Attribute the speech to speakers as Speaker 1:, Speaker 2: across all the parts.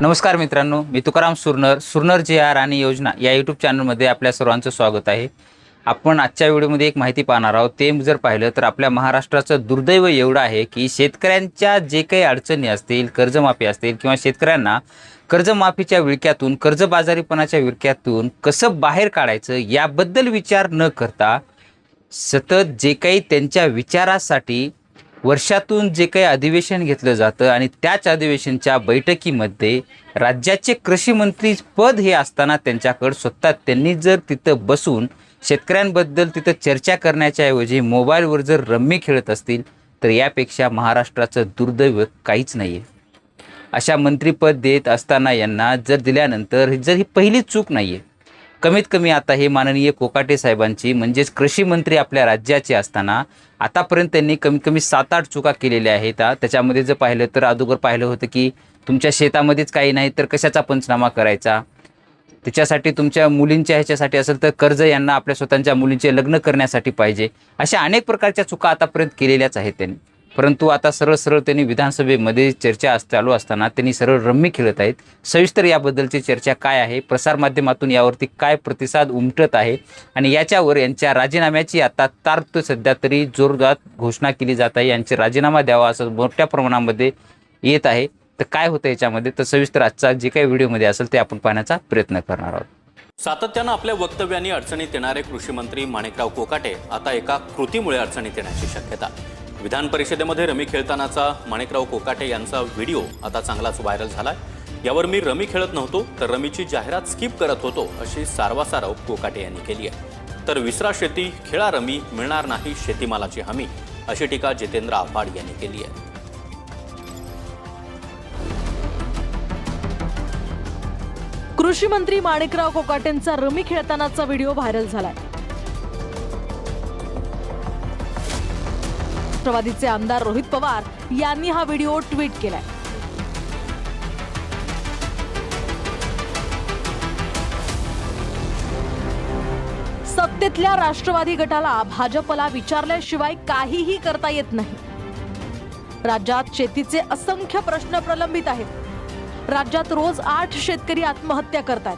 Speaker 1: नमस्कार मित्रांनो मी तुकाराम सुरनर सुरनर जे आर आणि योजना या यूट्यूब चॅनलमध्ये आपल्या सर्वांचं स्वागत आहे. आपण आजच्या व्हिडिओमध्ये एक माहिती पाहणार आहोत. ते जर पाहिलं तर आपल्या महाराष्ट्राचं दुर्दैव एवढं आहे की शेतकऱ्यांच्या जे काही अडचणी असतील कर्जमाफी असतील किंवा शेतकऱ्यांना कर्जमाफीच्या विळक्यातून कर्जबाजारीपणाच्या विळक्यातून कसं बाहेर काढायचं याबद्दल विचार न करता सतत जे काही त्यांच्या विचारासाठी वर्षातून जे काही अधिवेशन घेतलं जातं आणि त्याच अधिवेशनच्या बैठकीमध्ये राज्याचे कृषी मंत्री पद हे असताना त्यांच्याकडं स्वतः त्यांनी जर तिथं बसून शेतकऱ्यांबद्दल तिथं चर्चा करण्याच्या ऐवजी मोबाईलवर जर रम्मी खेळत असतील तर यापेक्षा महाराष्ट्राचं दुर्दैव काहीच नाही आहे अशा मंत्रीपद देत असताना यांना जर दिल्यानंतर जर ही पहिली चूक नाही आहे कमीत कमी आता हे माननीय कोकाटे साहेबांची म्हणजेच कृषी मंत्री आपल्या राज्याचे असताना आतापर्यंत त्यांनी कमीत कमी सात आठ चुका केलेल्या आहेत. त्याच्यामध्ये जर पाहिलं तर अगोदर पाहिलं होतं की तुमच्या शेतामध्येच काही नाही तर कशाचा पंचनामा करायचा? त्याच्यासाठी तुमच्या मुलींच्या ह्याच्यासाठी असेल तर कर्ज यांना आपल्या स्वतःच्या मुलींचे लग्न करण्यासाठी पाहिजे. अशा अनेक प्रकारच्या चुका आतापर्यंत केलेल्याच आहेत त्यांनी. परंतु आता सरळ सरळ त्यांनी विधानसभेमध्ये चर्चा चालू असताना त्यांनी सरळ रम्मी खेळत आहेत. सविस्तर याबद्दलची चर्चा काय आहे? प्रसारमाध्यमातून यावरती काय प्रतिसाद उमटत आहे? आणि याच्यावर यांच्या राजीनाम्याची आता तार्त सध्या तरी जोरदार घोषणा केली जात आहे. यांचे राजीनामा द्यावा असं मोठ्या प्रमाणामध्ये येत आहे. तर काय होतं याच्यामध्ये? तर सविस्तर आजचा जे काही व्हिडिओमध्ये असेल ते आपण पाहण्याचा प्रयत्न करणार आहोत.
Speaker 2: सातत्यानं आपल्या वक्तव्यांनी अडचणीत येणारे कृषी मंत्री माणिकराव कोकाटे आता एका कृतीमुळे अडचणीत येण्याची शक्यता. विधान परिषदेमध्ये रमी खेळतानाचा माणिकराव कोकाटे यांचा व्हिडिओ आता चांगलाच व्हायरल झालाय. यावर मी रमी खेळत नव्हतो तर रमीची जाहिरात स्किप करत होतो अशी सारवासारव कोकाटे यांनी केली आहे. तर विसरा शेती खेळा रमी मिळणार नाही शेतीमालाची हमी अशी टीका जितेंद्र आव्हाड यांनी केली आहे.
Speaker 3: कृषी मंत्री माणिकराव कोकाटेंचा रमी खेळतानाचा व्हिडिओ व्हायरल झालाय. राष्ट्रवादीचे आमदार रोहित पवार यांनी हा व्हिडिओ ट्विट केलाय. सत्तेतल्या राष्ट्रवादी गटाला भाजपला विचारल्याशिवाय काहीही करता येत नाही. राज्यात शेतीचे असंख्य प्रश्न प्रलंबित आहेत. राज्यात रोज आठ शेतकरी आत्महत्या करतात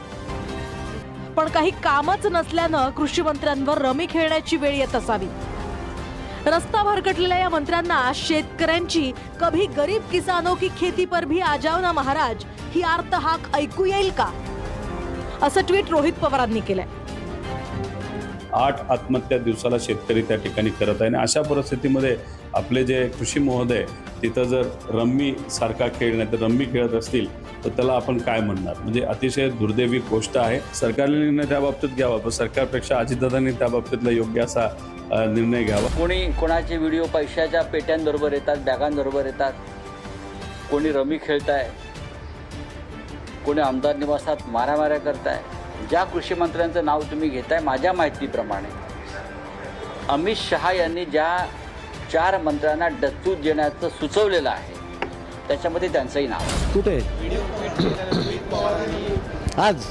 Speaker 3: पण काही कामच नसल्यानं कृषी मंत्र्यांवर रमी खेळण्याची वेळ येत असावी. रस्ता भरकटलेल्या या मंत्र्यांना शेतकऱ्यांची कभी गरीब किसानो की खेती पर भी आ जाओ ना महाराज ही आर्त हाक ऐकू येईल का? असं ट्विट रोहित पवारांनी केलंय.
Speaker 4: आठ आत्महत्या दिवसाला शेतकरी त्या ठिकाणी करत आहे. आणि अशा परिस्थितीमध्ये आपले जे कृषी महोदय तिथं जर रम्मी सारखा खेळ नाही तर रम्मी खेळत असतील तर त्याला आपण काय म्हणणार? म्हणजे अतिशय दुर्दैवी गोष्ट आहे. सरकारने निर्णय त्या बाबतीत घ्यावा पण सरकारपेक्षा अजितदादांनी त्या बाबतीतला योग्य असा निर्णय घ्यावा.
Speaker 5: कोणी कोणाचे व्हिडिओ पैशाच्या पेट्यांबरोबर येतात बॅगांबरोबर येतात? कोणी रमी खेळताय? कोणी आमदार निवासात मारामाऱ्या करताय? ज्या कृषी मंत्र्यांचं नाव तुम्ही घेताय माझ्या माहितीप्रमाणे अमित शहा यांनी ज्या चार मंत्र्यांना डच्चू देण्याचं सुचवलेलं आहे त्याच्यामध्ये त्यांचंही नाव. आहे.
Speaker 6: कुठे आज?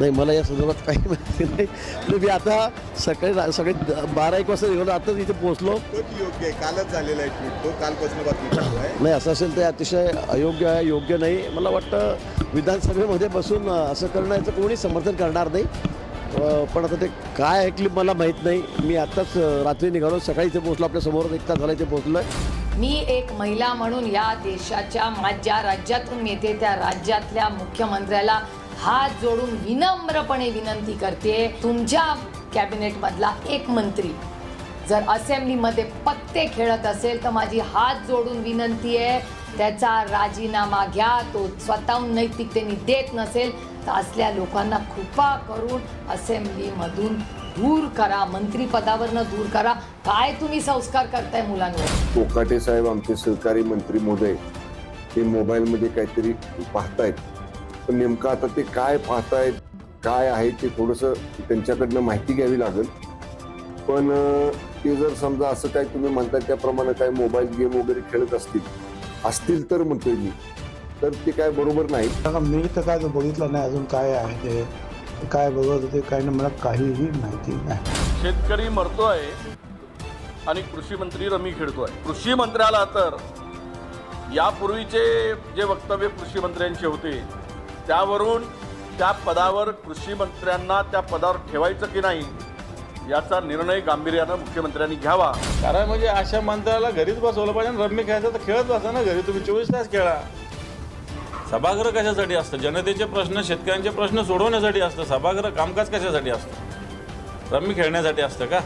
Speaker 6: नाही मला या संदर्भात काही माहिती नाही. तर मी आता सकाळी द- बारा एक वाजता निघालो आताच इथे पोहोचलो.
Speaker 7: योग्य आहे कालच झालेला आहे ट्विट तो कालपासून बातमी
Speaker 6: नाही असं असेल ते अतिशय अयोग्य आहे योग्य नाही. मला वाटतं विधानसभेमध्ये बसून असं करण्याचं कोणी समर्थन करणार नाही. पण आता ते काय क्लिप मला माहीत नाही. मी आत्ताच रात्री निघालो सकाळी इथे पोहोचलो आपल्यासमोर एक तास झाला इथे पोहोचलो आहे
Speaker 8: मी एक महिला म्हणून या देशाच्या मा- ज्या राज्यातून येते त्या राज्यातल्या मुख्यमंत्र्याला हात जोडून विनम्रपणे विनंती करते तुमच्या कॅबिनेटमधला एक मंत्री. जर असेंब्लीमध्ये पत्ते खेळत असेल तर माझी हात जोडून विनंती आहे त्याचा राजीनामा घ्या. तो स्वतःहून नैतिकतेने देत नसेल तर असल्या लोकांना कृपा करून असेंब्लीमधून दूर करा. मंत्रीपदावरनं दूर करा. काय तुम्ही संस्कार करताय मुलांवर?
Speaker 9: कोकाटे साहेब आमचे सहकारी मंत्री महोदय ते मोबाईलमध्ये काहीतरी पाहतायत. पण नेमकं आता ते काय पाहतायत काय आहे ते थोडंसं त्यांच्याकडनं माहिती घ्यावी लागेल. पण ते जर समजा असं काय तुम्ही म्हणताय त्याप्रमाणे काय मोबाईल गेम वगैरे खेळत असतील असतील तर म्हणतोय मी. तर ते काय बरोबर नाही.
Speaker 10: मी तर काय बघितलं नाही अजून काय आहे ते. ते काय बघत होते काय नाही मला काहीही माहिती नाही.
Speaker 11: शेतकरी मरतोय आणि कृषी मंत्री रमी खेळतोय. कृषी मंत्र्याला तर यापूर्वीचे जे वक्तव्य कृषी मंत्र्यांचे होते त्यावरून त्या पदावर कृषी मंत्र्यांना त्या पदावर ठेवायचं की नाही याचा निर्णय गांभीर्यानं मुख्यमंत्र्यांनी घ्यावा.
Speaker 12: कारण म्हणजे अशा मंत्र्याला घरीच बसवलं पाहिजे आणि रम्मी खेळायचं तर खेळत बसा ना घरी तुम्ही चोवीस तास खेळा. सभागृह कशासाठी असतं? जनतेचे प्रश्न शेतकऱ्यांचे प्रश्न सोडवण्यासाठी असतं. सभागृह कामकाज कशासाठी असतं? रम्मी खेळण्यासाठी असतं का?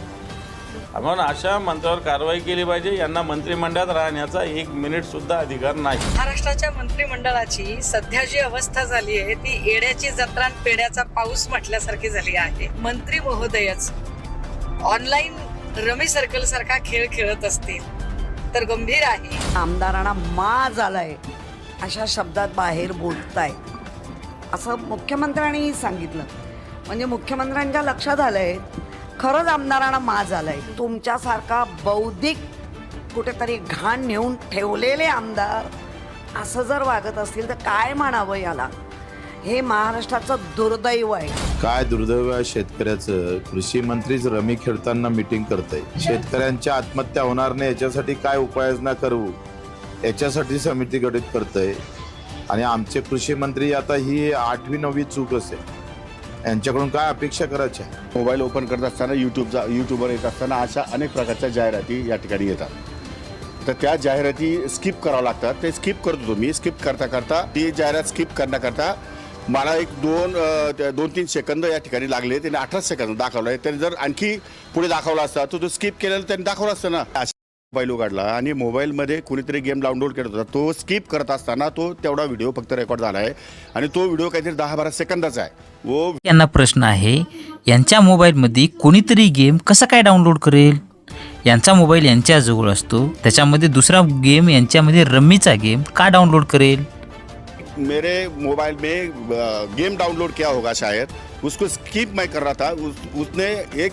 Speaker 12: म्हणून अशा मंत्र्यावर कारवाई केली पाहिजे. यांना मंत्रिमंडळात राहण्याचा एक मिनिट सुद्धा अधिकार नाही.
Speaker 13: महाराष्ट्राच्या मंत्रिमंडळाची सध्या जी अवस्था झाली आहे ती येड्याची जत्रा आणि पेड्याचा पाऊस म्हटल्यासारखी झाली आहे. मंत्री महोदयच ऑनलाईन रमी सर्कल सारखा खेळ खेळत असतील तर गंभीर आहे.
Speaker 14: आमदारांना माज आलाय अशा शब्दात बाहेर बोलताय. असं मुख्यमंत्र्यांनीही सांगितलं. म्हणजे मुख्यमंत्र्यांच्या लक्षात आलंय खरंच आमदारांना माज आलाय. तुमच्यासारखा बौद्धिक कुठेतरी घाण नेऊन ठेवलेले आमदार असं जर वागत असतील तर काय म्हणावं याला? हे महाराष्ट्राचं दुर्दैव आहे.
Speaker 12: काय दुर्दैव आहे? शेतकऱ्याचं. कृषी मंत्रीच रमी खेळताना मिटिंग करतंय. शेतकऱ्यांच्या आत्महत्या होणार नाही याच्यासाठी काय उपाययोजना करू? याच्यासाठी समिती गठीत करतंय. आणि आमचे कृषी मंत्री आता ही आठवी नववी चूक असेल. यांच्याकडून काय अपेक्षा करायच्या
Speaker 11: मोबाईल ओपन करत असताना यूट्यूबचा यूट्यूबवर येत असताना अशा अनेक प्रकारच्या जाहिराती या ठिकाणी येतात. तर त्या जाहिराती स्किप करावं लागतात. ते स्किप करत होतो मी. स्किप करता करता ती जाहिरात स्किप करण्याकरता मला एक दोन त्या दोन तीन सेकंद या ठिकाणी लागले. त्याने अठरा सेकंद दाखवलं. आहे त्याने जर आणखी पुढे दाखवला असता तो तो स्किप केलेला त्यांनी दाखवला असतं ना. मोबाईल उघडला आणि मोबाईलमध्ये कुणीतरी गेम डाउनलोड करत होता. तो स्किप करत असताना तो तेवढा व्हिडिओ फक्त रेकॉर्ड झाला आहे आणि तो व्हिडिओ काहीतरी दहा बारा सेकंदाचा आहे. वो
Speaker 1: यांना प्रश्न आहे यांच्या मोबाईलमध्ये कोणीतरी गेम कसा काय डाउनलोड करेल? यांचा मोबाईल यांच्याजवळ असतो त्याच्यामध्ये दुसरा गेम यांच्यामध्ये रम्मीचा गेम का डाउनलोड करेल?
Speaker 11: मेरे मोबाइल में गेम डाउनलोड किया होगा शायद. उसको स्किप मैं कर रहा था. उस, उसने एक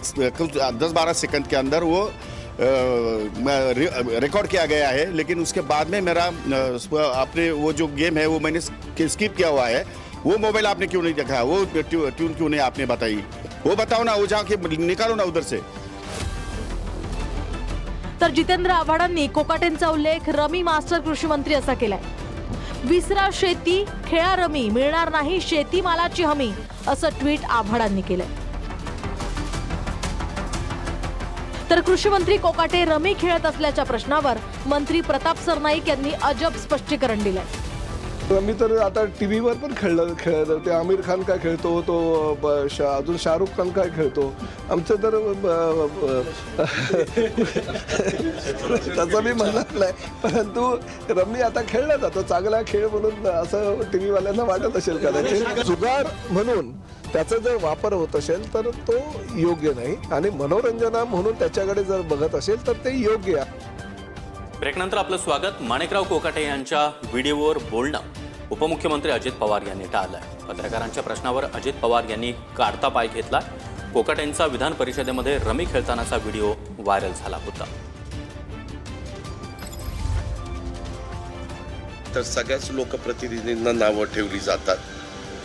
Speaker 11: दस बारह सेकंड के अंदर वो रिकॉर्ड किया गया है लेकिन उसके बाद में मेरा आपने वो जो गेम है वो मैंने स्किप किया हुआ है। वो मोबाइल आपने क्यों नहीं देखा? वो ट्यून क्यों नहीं आपने बताई? वो बताओ ना वो जाके निकालो ना उधर से।
Speaker 3: तर जितेंद्र आव्हाडांनी कोकाटेंचा उल्लेख रमी मास्टर कृषी मंत्री असा केलाय. विसरा शेती खेळा रमी मिळणार नाही शेतीमालाची हमी असं ट्विट आव्हाडांनी केलंय. तर कृषी मंत्री कोकाटे रमी खेळत असल्याच्या प्रश्नावर मंत्री प्रताप सरनाईक यांनी अजब स्पष्टीकरण दिलंय.
Speaker 10: मी तर आता टी व्हीवर पण खेळलं खेळ ते आमिर खान काय खेळतो तो शा- अजून शाहरुख खान काय खेळतो? आमचं तर तसं मी म्हणत नाही. परंतु रमी आता खेळला जातो. चांगला खेळ म्हणून असं टी व्हीवाल्यांना वाटत असेल कदाचित जुगार म्हणून त्याचा जर वापर होत असेल तर तो योग्य नाही. आणि मनोरंजना म्हणून त्याच्याकडे जर बघत असेल तर ते योग्य आहे.
Speaker 2: ब्रेकनंतर आपलं स्वागत. माणिकराव कोकाटे यांच्या व्हिडिओवर बोलणं. उपमुख्यमंत्री अजित पवार यांनी टाळलंय. पत्रकारांच्या प्रश्नावर अजित पवार यांनी काढता पाय घेतला. कोकाटेंचा विधान परिषदेमध्ये रमी खेळतानाचा व्हिडिओ व्हायरल झाला होता.
Speaker 9: तर सगळ्याच लोकप्रतिनिधींना नावं ठेवली जातात.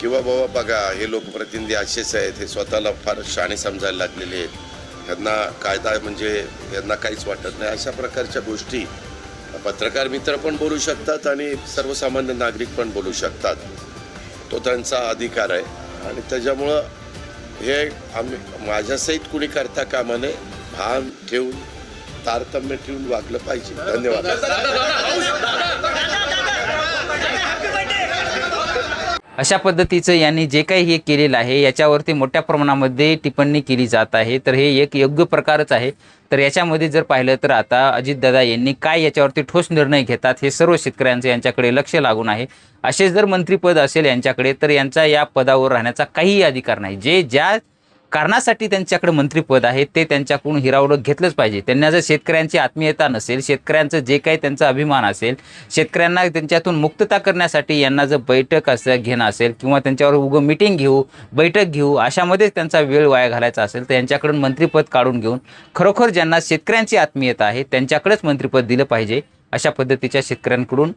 Speaker 9: किंवा बाबा बघा हे लोकप्रतिनिधी असेच आहेत. हे स्वतःला फार शाणे समजायला लागलेले आहेत. यांना कायदा म्हणजे यांना काहीच वाटत नाही. अशा प्रकारच्या गोष्टी पत्रकार मित्र पण बोलू शकतात आणि सर्वसामान्य नागरिक पण बोलू शकतात. तो त्यांचा अधिकार आहे. आणि त्याच्यामुळं हे आम्ही माझ्यासहित कुणी करता कामा नये भान ठेवून तारतम्य ठेवून वागलं पाहिजे. धन्यवाद.
Speaker 1: अशा पद्धतीचं यांनी जे काही हे केलेलं आहे याच्यावरती मोठ्या प्रमाणामध्ये टिप्पणी केली जात आहे. तर हे एक योग्य प्रकारच आहे. तर याच्यामध्ये जर पाहिलं तर आता अजितदादा यांनी काय याच्यावरती ठोस निर्णय घेतात हे सर्व शेतकऱ्यांचं यांच्याकडे लक्ष लागून आहे. असे जर मंत्रीपद असेल यांच्याकडे तर यांचा या पदावर राहण्याचा काहीही अधिकार नाही. जे ज्या कारणासाठी त्यांच्याकडे मंत्रीपद आहे ते त्यांच्याकडून हिरावलं घेतलंच पाहिजे. त्यांना जर शेतकऱ्यांची आत्मीयता नसेल शेतकऱ्यांचं जे काही त्यांचा अभिमान असेल शेतकऱ्यांना त्यांच्यातून मुक्तता करण्यासाठी यांना जर बैठक असं घेणं असेल किंवा त्यांच्यावर उगं मिटिंग घेऊ बैठक घेऊ अशामध्येच त्यांचा वेळ वाया घालायचा असेल तर यांच्याकडून मंत्रीपद काढून घेऊन खरोखर ज्यांना शेतकऱ्यांची आत्मीयता आहे त्यांच्याकडेच मंत्रीपद दिलं पाहिजे अशा पद्धतीच्या शेतकऱ्यांकडून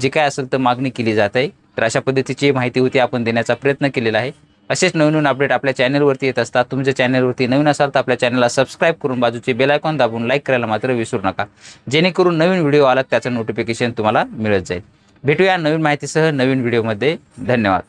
Speaker 1: जे काय असेल तर मागणी केली जात आहे. तर अशा पद्धतीची माहिती होती आपण देण्याचा प्रयत्न केलेला आहे. असेच नवीन नवीन अपडेट आपल्या चॅनलवरती येत असतात. तुमच्या चॅनलवरती नवीन असाल तर आपल्या चॅनलला सबस्क्राईब करून बाजूचे बेलायकॉन दाबून लाईक करायला मात्र विसरू नका. जेणेकरून नवीन व्हिडिओ आला त्याचं नोटिफिकेशन तुम्हाला मिळत जाईल. भेटूया नवीन माहितीसह नवीन व्हिडिओमध्ये धन्यवाद.